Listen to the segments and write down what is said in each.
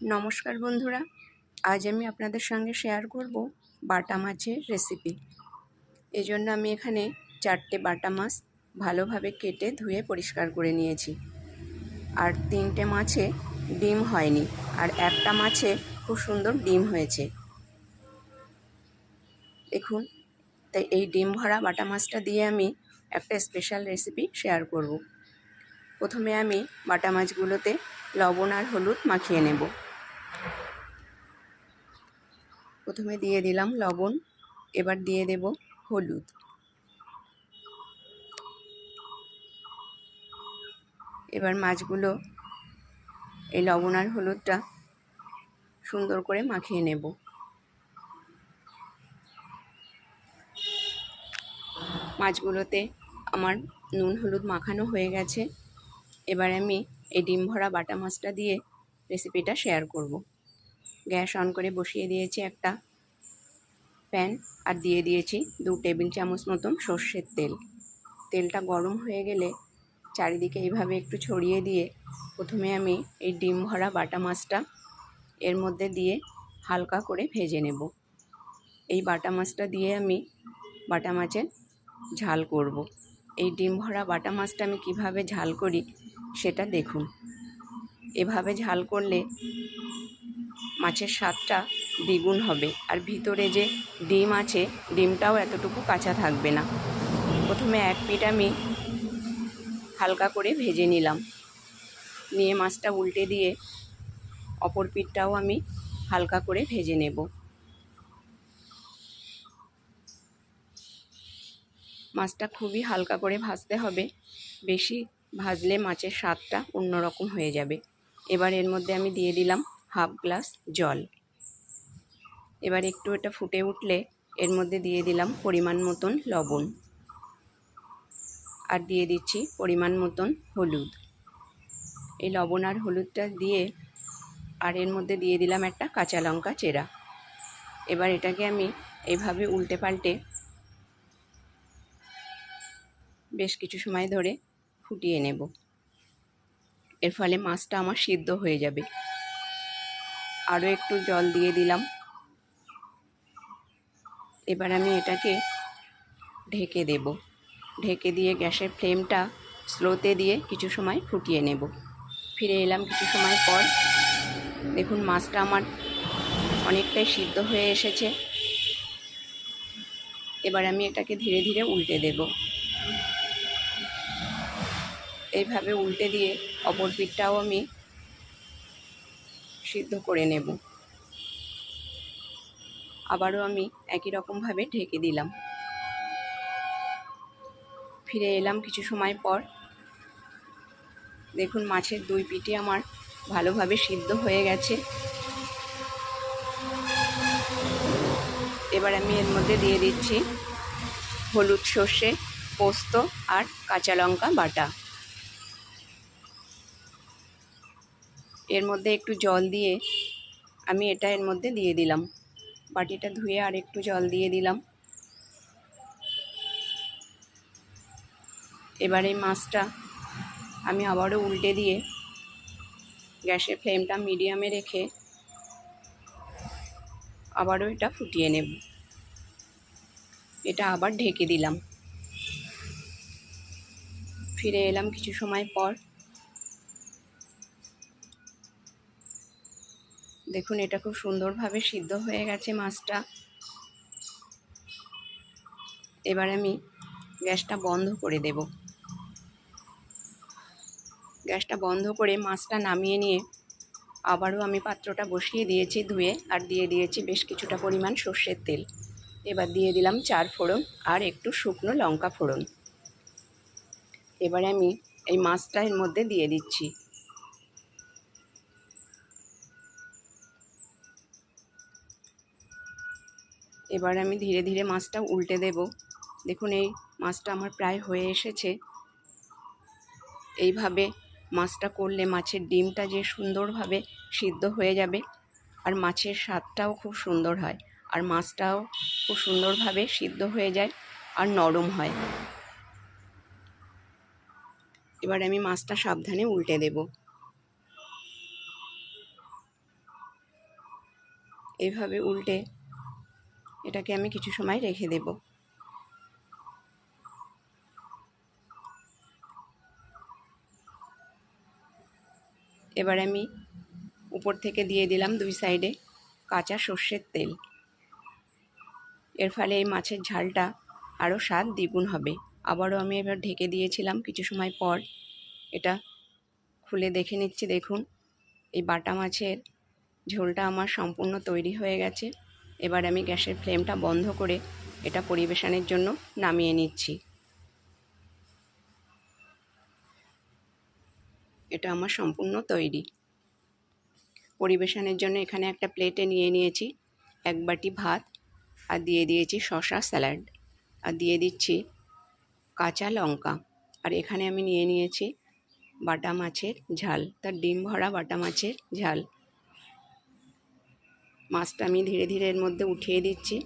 নমস্কার বন্ধুরা, আজ আমি আপনাদের সঙ্গে শেয়ার করব বাটা মাছের রেসিপি এজন্য আমি এখানে চারটে বাটা মাছ ভালোভাবে কেটে ধুয়ে পরিষ্কার করে নিয়েছি। আর তিনটে মাছে ডিম হয়নি, আর একটা মাছে খুব সুন্দর ডিম হয়েছে। দেখুন, তাই এই ডিম ভরা বাটা মাছটা দিয়ে আমি একটা স্পেশাল রেসিপি শেয়ার করব। প্রথমে আমি বাটা মাছগুলোতে লবণ আর হলুদ মাখিয়ে নেব। প্রথমে দিয়ে দিলাম লবণ, এবার দিয়ে দেব হলুদ। এবার মাছগুলো, এই লবণ আর হলুদটা সুন্দর করে মাখিয়ে নেব। মাছগুলোতে আমার নুন হলুদ মাখানো হয়ে গেছে। এবার আমি এই ডিম ভরা বাটা মাছটা দিয়ে রেসিপিটা শেয়ার করব। গ্যাস অন করে বসিয়ে দিয়েছি একটা প্যান আর দিয়ে দিয়েছি দু টেবিল চামচ মতন সর্ষের তেল। তেলটা গরম হয়ে গেলে চারিদিকে এইভাবে একটু ছড়িয়ে দিয়ে প্রথমে আমি এই ডিম ভরা বাটা মাছটা এর মধ্যে দিয়ে হালকা করে ভেজে নেব। এই বাটা মাছটা দিয়ে আমি বাটা মাছের ঝাল করব। এই ডিম ভরা বাটা মাছটা আমি কীভাবে ঝাল করি সেটা দেখুন। এভাবে ঝাল করলে মাছের স্বাদটা দ্বিগুণ হবে। আর ভিতরে যে ডিম আছে, ডিমটাও এতটুকু কাঁচা থাকবে না। প্রথমে এক পিঠ আমি হালকা করে ভেজে নিলাম। নিয়ে মাছটা উল্টে দিয়ে অপর পিঠটাও আমি হালকা করে ভেজে নেব। মাছটা খুবই হালকা করে ভাজতে হবে। বেশি ভাজলে মাছের স্বাদটা অন্যরকম হয়ে যাবে। এবার এর মধ্যে আমি দিয়ে দিলাম হাফ গ্লাস জল। এবার একটু এটা ফুটে উঠলে এর মধ্যে দিয়ে দিলাম পরিমাণ মতন লবণ। আর দিয়ে দিচ্ছি পরিমাণ মতন হলুদ। এই লবণ আর হলুদটা দিয়ে আর এর মধ্যে দিয়ে দিলাম একটা কাঁচা লঙ্কা চেরা। এবার এটাকে আমি এইভাবে উল্টে পাল্টে বেশ কিছু সময় ধরে ফুটিয়ে নেব। এর ফলে মাছটা আমার সিদ্ধ হয়ে যাবে। আরও একটু জল দিয়ে দিলাম। এবার আমি এটাকে ঢেকে দেব। ঢেকে দিয়ে গ্যাসের ফ্লেমটা স্লোতে দিয়ে কিছু সময় ফুটিয়ে নেব। ফিরে এলাম কিছু সময় পর। দেখুন, মাছটা আমার অনেকটাই সিদ্ধ হয়ে এসেছে। এবার আমি এটাকে ধীরে ধীরে উল্টে দেব। এইভাবে উল্টে দিয়ে অপর পিঠটাও আমি সিদ্ধ করে নেব। আবারও আমি একই রকমভাবে ঢেকে দিলাম। ফিরে এলাম কিছু সময় পর। দেখুন, মাছের দুই পিঠে আমার ভালোভাবে সিদ্ধ হয়ে গেছে। এবার আমি এর মধ্যে দিয়ে দিচ্ছি হলুদ সর্ষে, পোস্ত আর কাঁচা লঙ্কা বাটা। এর মধ্যে একটু জল দিয়ে আমি এটা এর মধ্যে দিয়ে দিলাম। বাটিটা ধুয়ে আর একটু জল দিয়ে দিলাম। এবার এই মাছটা আমি আবারও উল্টে দিয়ে গ্যাসের ফ্লেমটা মিডিয়ামে রেখে আবারও এটা ফুটিয়ে নেব। এটা আবার ঢেকে দিলাম। ফিরে এলাম কিছু সময় পর। দেখুন, এটা খুব সুন্দরভাবে সিদ্ধ হয়ে গেছে মাছটা। এবার আমি গ্যাসটা বন্ধ করে দেব। গ্যাসটা বন্ধ করে মাছটা নামিয়ে নিয়ে আবারও আমি পাত্রটা বসিয়ে দিয়েছি ধুয়ে আর দিয়ে দিয়েছি বেশ কিছুটা পরিমাণ সর্ষের তেল। এবার দিয়ে দিলাম চার ফোড়ন আর একটু শুকনো লঙ্কা ফোড়ন। এবারে আমি এই মাছটা এর মধ্যে দিয়ে দিচ্ছি। এবার আমি ধীরে ধীরে মাছটা উল্টে দেব। দেখুন, এই মাছটা আমার প্রায় হয়ে এসেছে। এইভাবে মাছটা করলে মাছের ডিমটা যে সুন্দরভাবে সিদ্ধ হয়ে যাবে আর মাছের স্বাদটাও খুব সুন্দর হয় আর মাছটাও খুব সুন্দরভাবে সিদ্ধ হয়ে যায় আর নরম হয়। এবার আমি মাছটা সাবধানে উল্টে দেব। এইভাবে উল্টে এটাকে আমি কিছু সময় রেখে দেব। এবার আমি উপর থেকে দিয়ে দিলাম দুই সাইডে কাঁচা সর্ষের তেল। এর ফলে এই মাছের ঝালটা আরও স্বাদ দ্বিগুণ হবে। আবারও আমি এবার ঢেকে দিয়েছিলাম কিছু সময় পর। এটা খুলে দেখে নিচ্ছি, দেখুন। এই বাটা মাছের ঝোলটা আমার সম্পূর্ণ তৈরি হয়ে গেছে। এবার আমি গ্যাসের ফ্লেমটা বন্ধ করে এটা পরিবেশনের জন্য নামিয়ে নিচ্ছি। এটা আমার সম্পূর্ণ তৈরি। পরিবেশনের জন্য এখানে একটা প্লেটে নিয়ে নিয়েছি এক বাটি ভাত, আর দিয়ে দিয়েছি শশা স্যালাড, আর দিয়ে দিচ্ছি কাঁচা লঙ্কা। আর এখানে আমি নিয়ে নিয়েছি বাটা মাছের ঝাল, তার ডিম ভরা বাটা মাছের ঝাল। মাছটা আমি ধীরে ধীরে এর মধ্যে উঠিয়ে দিচ্ছি।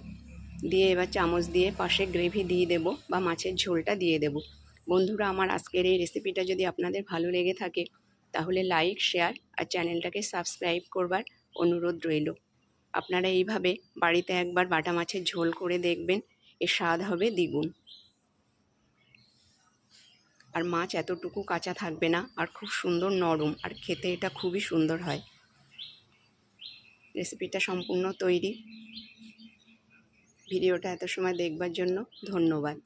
দিয়ে এবার চামচ দিয়ে পাশে গ্রেভি দিয়ে দেব বা মাছের ঝোলটা দিয়ে দেব। বন্ধুরা, আমার আজকের এই রেসিপিটা যদি আপনাদের ভালো লেগে থাকে, তাহলে লাইক, শেয়ার আর চ্যানেলটাকে সাবস্ক্রাইব করবার অনুরোধ রইল। আপনারা এইভাবে বাড়িতে একবার বাটা মাছের ঝোল করে দেখবেন, এর স্বাদ হবে দ্বিগুণ। আর মাছ এতটুকু কাঁচা থাকবে না আর খুব সুন্দর নরম, আর খেতে এটা খুবই সুন্দর হয়। রেসিপিটা সম্পূর্ণ তৈরি। ভিডিওটা এত সময় দেখবার জন্য ধন্যবাদ।